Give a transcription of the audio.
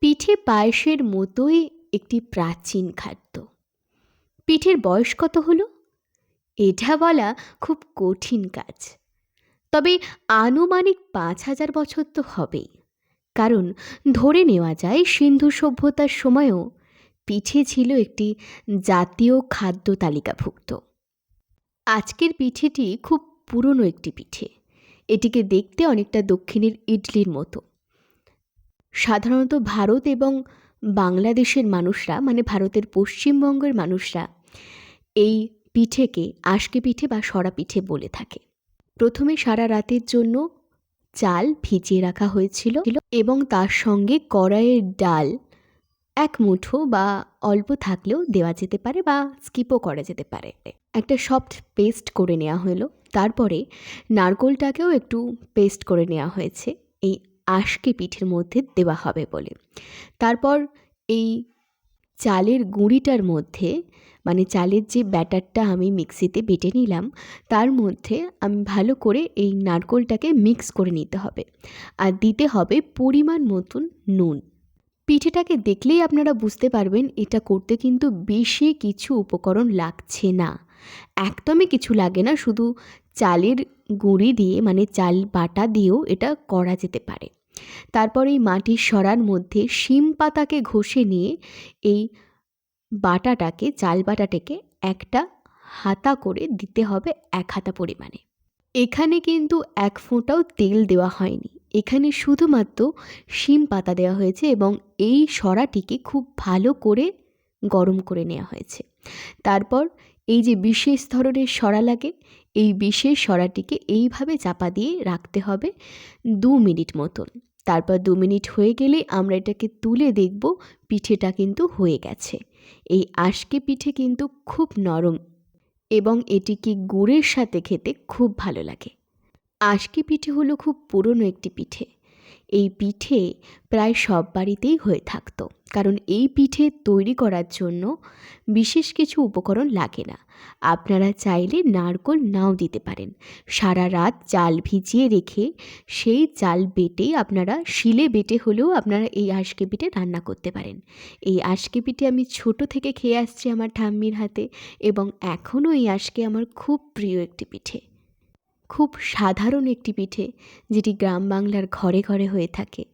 পিঠে পায়েসের মতোই একটি প্রাচীন খাদ্য। পিঠের বয়স কত হলো? এটা বলা খুব কঠিন কাজ। তবে আনুমানিক পাঁচ হাজার বছর তো হবেই। কারণ ধরে নেওয়া যায় সিন্ধু সভ্যতার সময়ও পিঠে ছিল একটি জাতীয় খাদ্য তালিকাভুক্ত। আজকের পিঠেটি খুব পুরনো একটি পিঠে। এটিকে দেখতে অনেকটা দক্ষিণের ইডলির মতো। সাধারণত ভারত এবং বাংলাদেশের মানুষরা মানে ভারতের পশ্চিমবঙ্গের মানুষরা এই পিঠেকে আশকে পিঠে বা সরা পিঠে বলে থাকে। প্রথমে সারা রাতের জন্য চাল ভিজিয়ে রাখা হয়েছিল এবং তার সঙ্গে কড়াইয়ের ডাল এক মুঠো বা অল্প থাকলেও দেওয়া যেতে পারে বা স্কিপও করা যেতে পারে। একটা সফট পেস্ট করে নেওয়া হলো। তারপরে নারকোলটাকেও একটু পেস্ট করে নেওয়া হয়েছে। আশকে পিঠের মধ্যে দেওয়া হবে বলে। তারপর এই চালের গুঁড়িটার মধ্যে মানে চালের যে ব্যাটারটা আমি মিক্সিতে বেটে নিলাম, তার মধ্যে আমি ভালো করে এই নারকোলটাকে মিক্স করে নিতে হবে। আর দিতে হবে পরিমাণ মতন নুন। পিঠেটাকে দেখলেই আপনারা বুঝতে পারবেন, এটা করতে কিন্তু বেশি কিছু উপকরণ লাগছে না। একদমই কিছু লাগে না, শুধু চালের গুঁড়ি দিয়ে মানে চাল বাটা দিয়েও এটা করা যেতে পারে। তারপর এই মাটির সরার মধ্যে শিম পাতাকে ঘষে নিয়ে এই বাটাটাকে, চাল বাটাটাকে একটা হাতা করে দিতে হবে এক হাতা পরিমাণে। এখানে কিন্তু এক ফোঁটাও তেল দেওয়া হয়নি। এখানে শুধুমাত্র শিম পাতা দেওয়া হয়েছে এবং এই সরাটিকে খুব ভালো করে গরম করে নেওয়া হয়েছে। তারপর এই যে বিশেষ ধরনের সরা লাগে, এই বিশেষ সরাটিকে এইভাবে চাপা দিয়ে রাখতে হবে দু মিনিট মতন। তারপর দু মিনিট হয়ে গেলে আমরা এটাকে তুলে দেখব, পিঠেটা কিন্তু হয়ে গেছে। এই আশকে পিঠে কিন্তু খুব নরম এবং এটিকে গুড়ের সাথে খেতে খুব ভালো লাগে। আশকে পিঠে হলো খুব পুরনো একটি পিঠে। এই পিঠে প্রায় সব বাড়িতেই হয়ে থাকতো। কারণ এই পিঠে তৈরি করার জন্য বিশেষ কিছু উপকরণ লাগে না। আপনারা চাইলে নারকোল নাও দিতে পারেন। সারা রাত চাল ভিজিয়ে রেখে সেই চাল বেটে আপনারা শিলে বেটে হলেও আপনারা এই আশকে পিঠে রান্না করতে পারেন। এই আশকে পিঠে আমি ছোট থেকে খেয়ে আসছি আমার ঠাম্মির হাতে এবং এখনও এই আশকে আমার খুব প্রিয় একটি পিঠে। খুব সাধারণ একটি পিঠে যেটি গ্রাম বাংলার ঘরে ঘরে হয়ে থাকে।